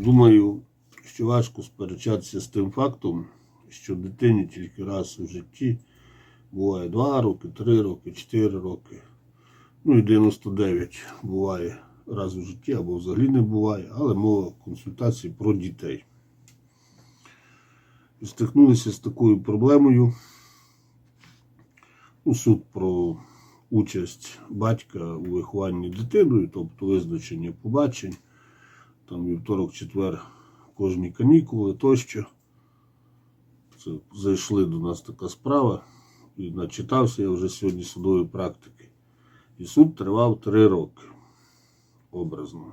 Думаю, що важко сперечатися з тим фактом, що дитині тільки раз у житті буває 2 роки, 3 роки, 4 роки. Ну і 99 буває раз у житті або взагалі не буває, але мова консультації про дітей. І стикнулися з такою проблемою. Ну, суд про участь батька у вихованні дитиною, тобто визначення побачень, там вівторок, четвер, кожні канікули тощо. Це зайшли до нас така справа, і начитався я вже сьогодні судової практики. І суд тривав три роки образно.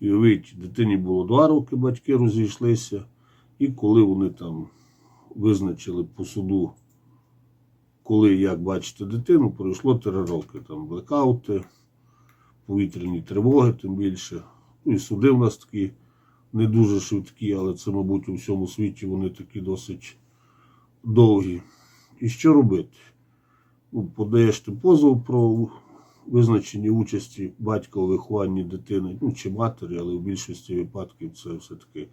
І уявіть, дитині було два роки, батьки розійшлися, і коли вони там визначили по суду, коли як бачити дитину, пройшло три роки. Там блекаути, повітряні тривоги, тим більше. Ну і суди в нас такі не дуже швидкі, але це, мабуть, у всьому світі вони такі досить довгі. І що робити? Ну, подаєш ти позов про визначення участі батька у вихованні дитини, ну чи матері, але в більшості випадків це все-таки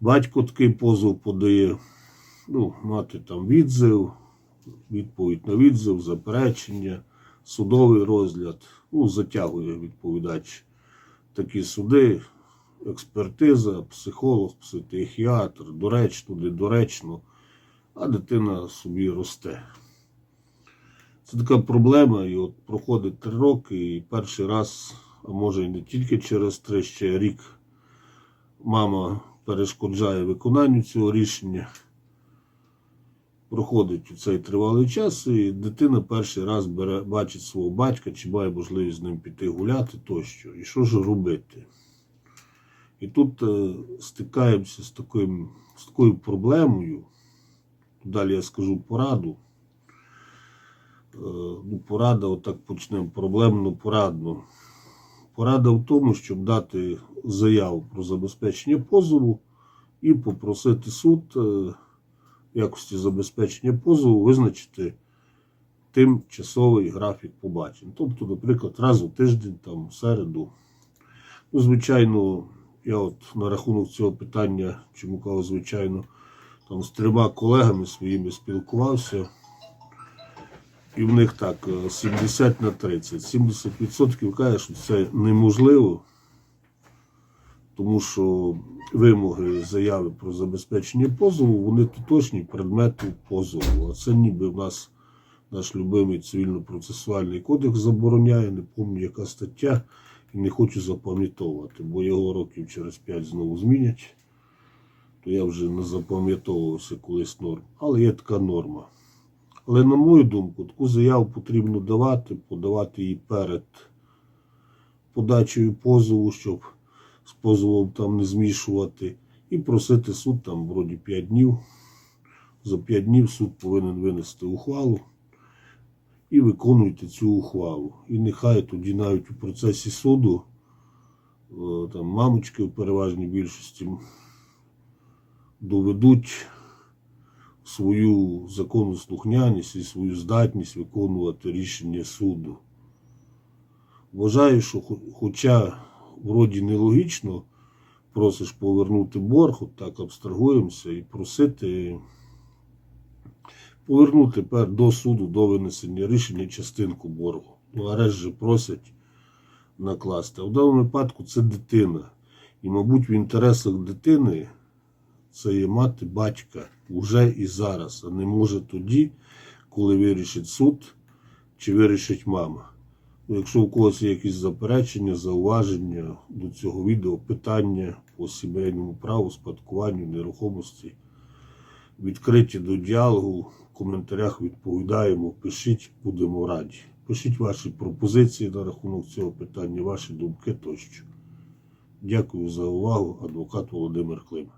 батько такий позов подає. Ну, мати там відзив, відповідь на відзив, заперечення, судовий розгляд. Ну, затягує відповідач такі суди, експертиза, психолог, психіатр, доречно, недоречно, а дитина собі росте. Це така проблема, і от проходить три роки, і перший раз, а може і не тільки через три, ще рік мама перешкоджає виконанню цього рішення. Проходить у цей тривалий час, і дитина перший раз бере, бачить свого батька, чи має можливість з ним піти гуляти тощо. І що ж робити? І тут е, стикаємося з, таким, з такою проблемою. Далі я скажу пораду. Е, ну, порада, отак почнемо, проблемно порадно. Порада в тому, щоб дати заяву про забезпечення позову і попросити суд е, якості забезпечення позову визначити тимчасовий графік побачень. Тобто, наприклад, раз у тиждень, там, в середу. Ну, звичайно, я от на рахунок цього питання, чому кажу, звичайно, там з трьома колегами своїми спілкувався. І в них так е, 70 на 30. 70% каже, що це неможливо, тому що вимоги заяви про забезпечення позову, вони тотожні предмету позову. А це ніби в нас наш любимий цивільно-процесуальний кодекс забороняє, не пам'ятаю, яка стаття, і не хочу запам'ятовувати, бо його років через 5 знову змінять. То я вже не запам'ятовувався колись норм. Але є така норма. Але, на мою думку, таку заяву потрібно давати, подавати її перед подачею позову, щоб з позовом там не змішувати, і просити суд там вроді 5 днів. За 5 днів суд повинен винести ухвалу і виконуйте цю ухвалу. І нехай тоді навіть у процесі суду е, там мамочки в переважній більшості доведуть свою законослухняність і свою здатність виконувати рішення суду. Вважаю, що хоча вроді нелогічно просиш повернути борг, от так абстрагуємося і просити повернути тепер до суду до винесення рішення частинку боргу. Ну, арешт же просять накласти. А в даному випадку це дитина. І, мабуть, в інтересах дитини це є мати батька уже і зараз, а не може тоді, коли вирішить суд чи вирішить мама. Якщо у когось є якісь заперечення, зауваження до цього відео, питання по сімейному праву, спадкуванню, нерухомості, відкриті до діалогу, в коментарях відповідаємо, пишіть, будемо раді. Пишіть ваші пропозиції на рахунок цього питання, ваші думки тощо. Дякую за увагу, адвокат Володимир Клим.